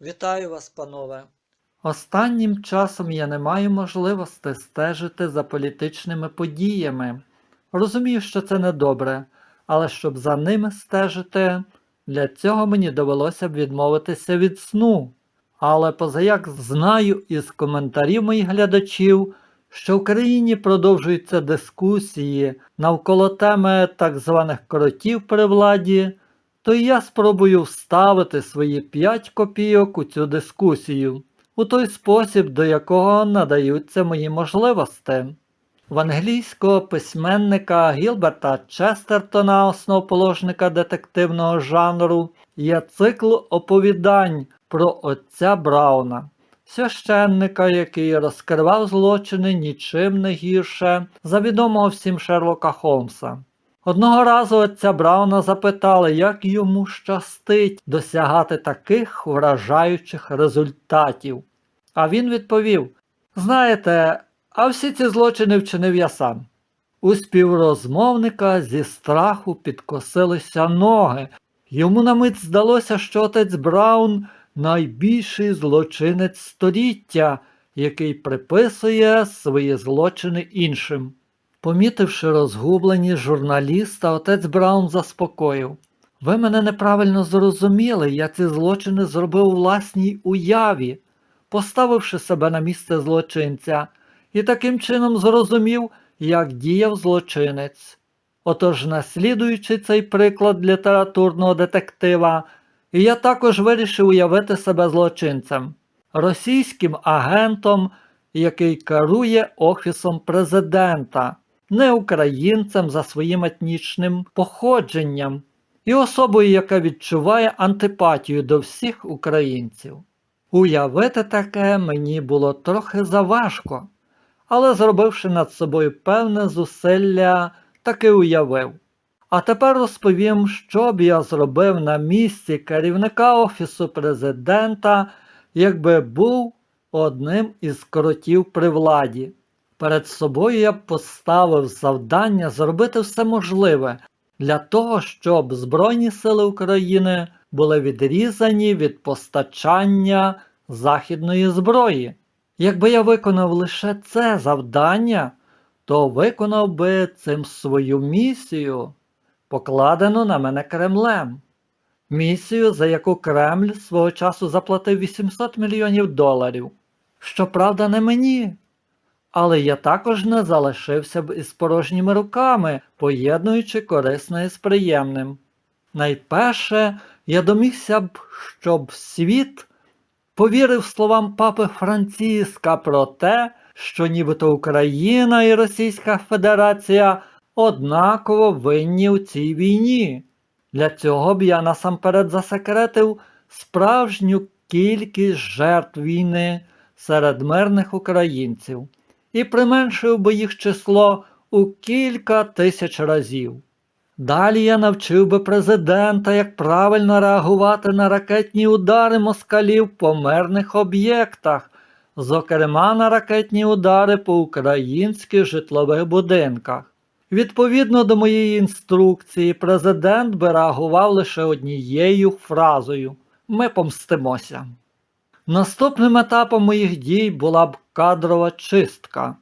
Вітаю вас, панове. Останнім часом я не маю можливості стежити за політичними подіями. Розумію, що це недобре, але щоб за ними стежити, для цього мені довелося б відмовитися від сну. Але позаяк знаю із коментарів моїх глядачів, що в країні продовжуються дискусії навколо теми так званих коротів при владі, то і я спробую вставити свої 5 копійок у цю дискусію у той спосіб, до якого надаються мої можливості. В англійського письменника Гілберта Честертона, основоположника детективного жанру, є цикл оповідань про отця Брауна, священника, який розкривав злочини нічим не гірше за відомого всім Шерлока Холмса. Одного разу отця Брауна запитали, як йому щастить досягати таких вражаючих результатів. А він відповів: Знаєте, а всі ці злочини вчинив я сам. У співрозмовника зі страху підкосилися ноги. Йому на мить здалося, що отець Браун найбільший злочинець століття, який приписує свої злочини іншим. Помітивши розгублені журналіста, отець Браун заспокоїв. Ви мене неправильно зрозуміли, я ці злочини зробив у власній уяві, поставивши себе на місце злочинця, і таким чином зрозумів, як діяв злочинець. Отож, наслідуючи цей приклад літературного детектива, я також вирішив уявити себе злочинцем, російським агентом, який керує Офісом президента, не українцем за своїм етнічним походженням і особою, яка відчуває антипатію до всіх українців. Уявити таке мені було трохи заважко, але зробивши над собою певне зусилля, таки уявив. А тепер розповім, що б я зробив на місці керівника Офісу президента, якби був одним із кротів при владі. Перед собою я поставив завдання зробити все можливе для того, щоб Збройні Сили України були відрізані від постачання західної зброї. Якби я виконав лише це завдання, то виконав би цим свою місію, покладену на мене Кремлем. Місію, за яку Кремль свого часу заплатив 800 мільйонів доларів. Щоправда, не мені. Але я також не залишився б із порожніми руками, поєднуючи корисне з приємним. Найперше, я домігся б, щоб світ повірив словам папи Франциска про те, що нібито Україна і Російська Федерація однаково винні у цій війні. Для цього б я насамперед засекретив справжню кількість жертв війни серед мирних українців і применшив би їх число у кілька тисяч разів. Далі я навчив би президента, як правильно реагувати на ракетні удари москалів по мирних об'єктах, зокрема на ракетні удари по українських житлових будинках. Відповідно до моєї інструкції, президент би реагував лише однією фразою Ми помстимося. Наступним етапом моїх дій була б кадрова чистка.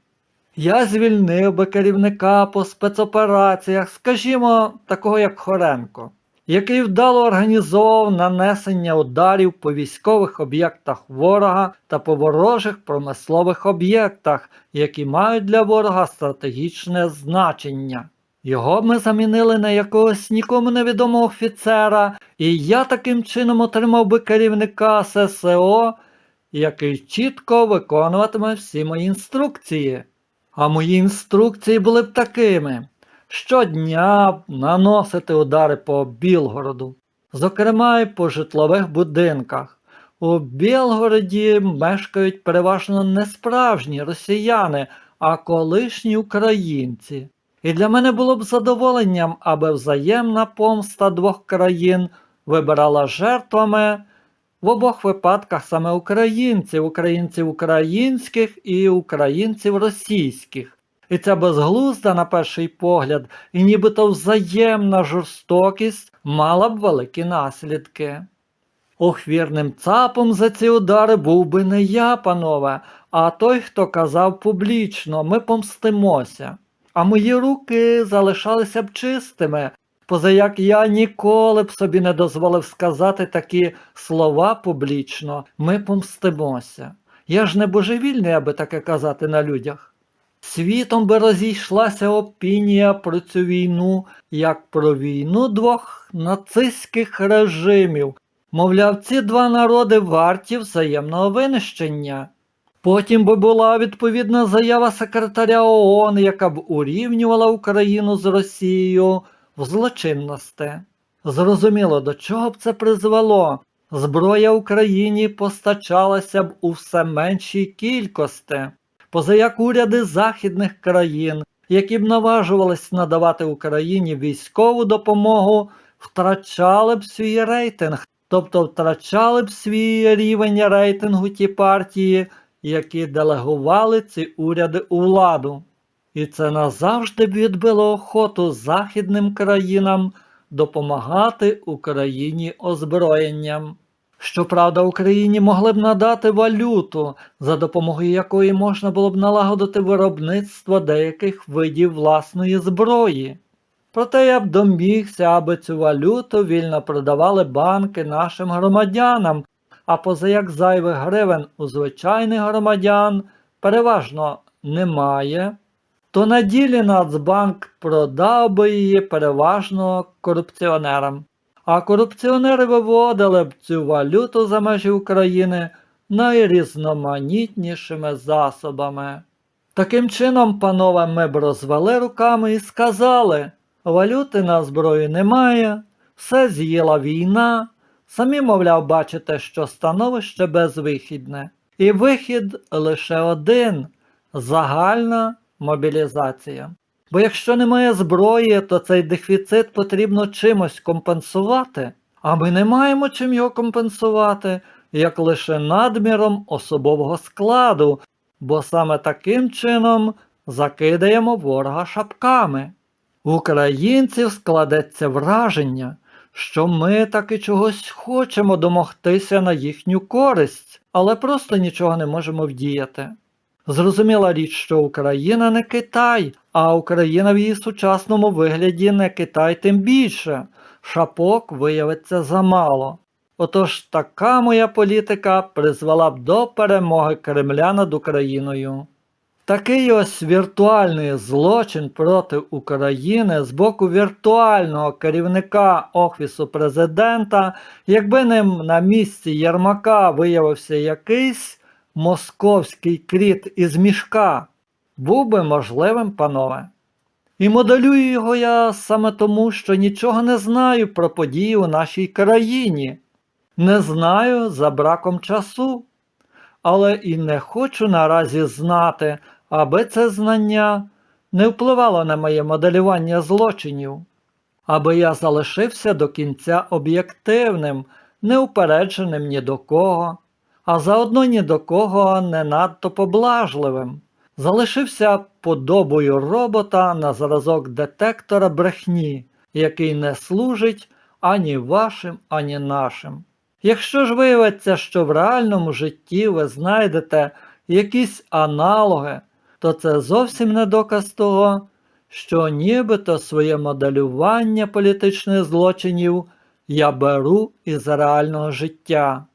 Я звільнив би керівника по спецопераціях, скажімо, такого як Хоренко, який вдало організовував нанесення ударів по військових об'єктах ворога та по ворожих промислових об'єктах, які мають для ворога стратегічне значення. Його ми замінили на якогось нікому невідомого офіцера, і я таким чином отримав би керівника ССО, який чітко виконуватиме всі мої інструкції. А мої інструкції були б такими: щодня наносити удари по Білгороду, зокрема й по житлових будинках. У Білгороді мешкають переважно не справжні росіяни, а колишні українці. І для мене було б задоволенням, аби взаємна помста двох країн вибирала жертвами в обох випадках саме українців, українців українських і українців російських. І ця безглузда, на перший погляд, і нібито взаємна жорстокість мала б великі наслідки. Охвірним цапом за ці удари був би не я, панове, а той, хто казав публічно, ми помстимося. А мої руки залишалися б чистими, позаяк я ніколи б собі не дозволив сказати такі слова публічно, ми помстимося. Я ж не божевільний, аби таке казати на людях. Світом би розійшлася опінія про цю війну, як про війну двох нацистських режимів. Мовляв, ці два народи варті взаємного винищення. Потім би була відповідна заява секретаря ООН, яка б урівнювала Україну з Росією в злочинності. Зрозуміло, до чого б це призвело. Зброя Україні постачалася б у все меншій кількості, позаяк уряди західних країн, які б наважувались надавати Україні військову допомогу, втрачали б свій рейтинг, тобто втрачали б свій рівень рейтингу ті партії, які делегували ці уряди у владу. І це назавжди б відбило охоту західним країнам допомагати Україні озброєнням. Щоправда, Україні могли б надати валюту, за допомогою якої можна було б налагодити виробництво деяких видів власної зброї. Проте я б домігся, аби цю валюту вільно продавали банки нашим громадянам, а позаяк зайвих гривень у звичайних громадян переважно немає, то на ділі Нацбанк продав би її переважно корупціонерам. А корупціонери виводили б цю валюту за межі України найрізноманітнішими засобами. Таким чином, панове, ми б розвели руками і сказали, валюти на зброю немає, все з'їла війна, самі, мовляв, бачите, що становище безвихідне. І вихід лише один загальна мобілізація. Бо якщо немає зброї, то цей дефіцит потрібно чимось компенсувати, а ми не маємо чим його компенсувати, як лише надміром особового складу, бо саме таким чином закидаємо ворога шапками. Українців складеться враження, що ми таки чогось хочемо домогтися на їхню користь, але просто нічого не можемо вдіяти. Зрозуміла річ, що Україна не Китай, а Україна в її сучасному вигляді не Китай тим більше. Шапок виявиться замало. Отож така моя політика призвела б до перемоги Кремля над Україною. Такий ось віртуальний злочин проти України з боку віртуального керівника Офісу президента, якби ним на місці Єрмака виявився якийсь московський кріт із мішка, був би можливим, панове. І моделюю його я саме тому, що нічого не знаю про події у нашій країні, не знаю за браком часу, але і не хочу наразі знати, аби це знання не впливало на моє моделювання злочинів, аби я залишився до кінця об'єктивним, неупередженим ні до кого, а заодно ні до кого не надто поблажливим. Залишився подобою робота на зразок детектора брехні, який не служить ані вашим, ані нашим. Якщо ж виявиться, що в реальному житті ви знайдете якісь аналоги, то це зовсім не доказ того, що нібито своє моделювання політичних злочинів я беру із реального життя.